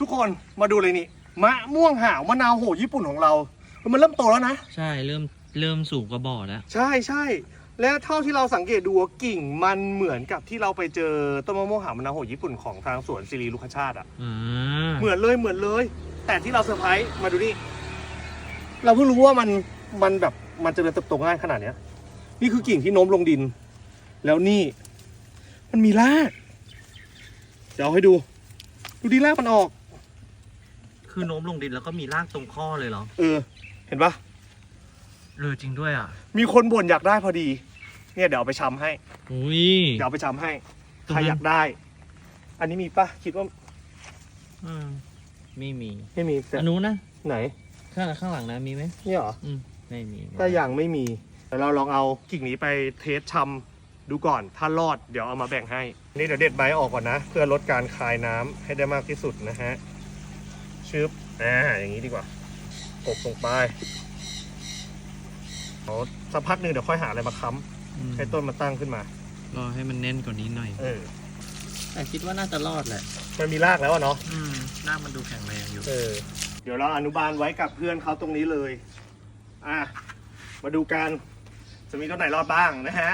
ทุกคนมาดูเลยนี่มะม่วงหาวมะนาวโหญี่ปุ่นของเรา มันเริ่มโตแล้วนะ ใช่เริ่มเริ่มสูงกว่าบ่อแล้ว ใช่ใช่และเท่าที่เราสังเกตดูว่ากิ่งมันเหมือนกับที่เราไปเจอต้นมะม่วงหาวมะนาวโหญี่ปุ่นของทางสวนซิริลุคชาติอะอ่าเหมือนเลยเหมือนเลย แต่ที่เราเซอร์ไพรส์มาดูนี่เราเพิ่งรู้ว่ามันมันแบบมันเจริญเติบโตง่ายขนาดเนี้ย นี่คือกิ่งที่โน้มลงดิน แล้วนี่ มันมีรากเดี๋ยวเอาให้ดู ดูดีรากมันออก คือโน้มลงดินแล้วก็มีรากตรงข้อเลยเหรอเออ เห็นปะเออจริงด้วยอะมีคนบ่นอยากได้พอดี เนี่ยเดี๋ยวเอาไปชำให้ อุ้ย เดี๋ยวเอาไปชำให้ตรงใครนั้นอยากได้ อันนี้มีปะคิดว่าอืมไม่มีไม่มีแต่อันนู้นนะไหน ข้างข้างหลังนะมีไหมเนี่ยเหรอ อืมไม่มีถ้ายังไม่มีแต่เราลองเอากิ่งนี้ไปเทสชำดูก่อน ถ้ารอดเดี๋ยวเอามาแบ่งให้ นี่เดี๋ยวเด็ดใบออกก่อนนะ เพื่อลดการคายน้ำให้ได้มากที่สุดนะฮะ ชึบอ่าอย่างนี้ดีกว่าปกลงไปเอาสักพักหนึ่งเดี๋ยวค่อยหาอะไรมาค้อืมำให้ต้นมันตั้งขึ้นมา รอให้มันแน่นกว่านี้หน่อย เออ แต่คิดว่าน่าจะรอดแหละ มันมีรากแล้วอะเนาะอืมรากมันดูแข็งแรงอยู่ เออ เดี๋ยวเราอนุบาลไว้กับเพื่อนเขาตรงนี้เลย อะ มาดูกัน จะมีต้นไหนรอดบ้างนะฮะ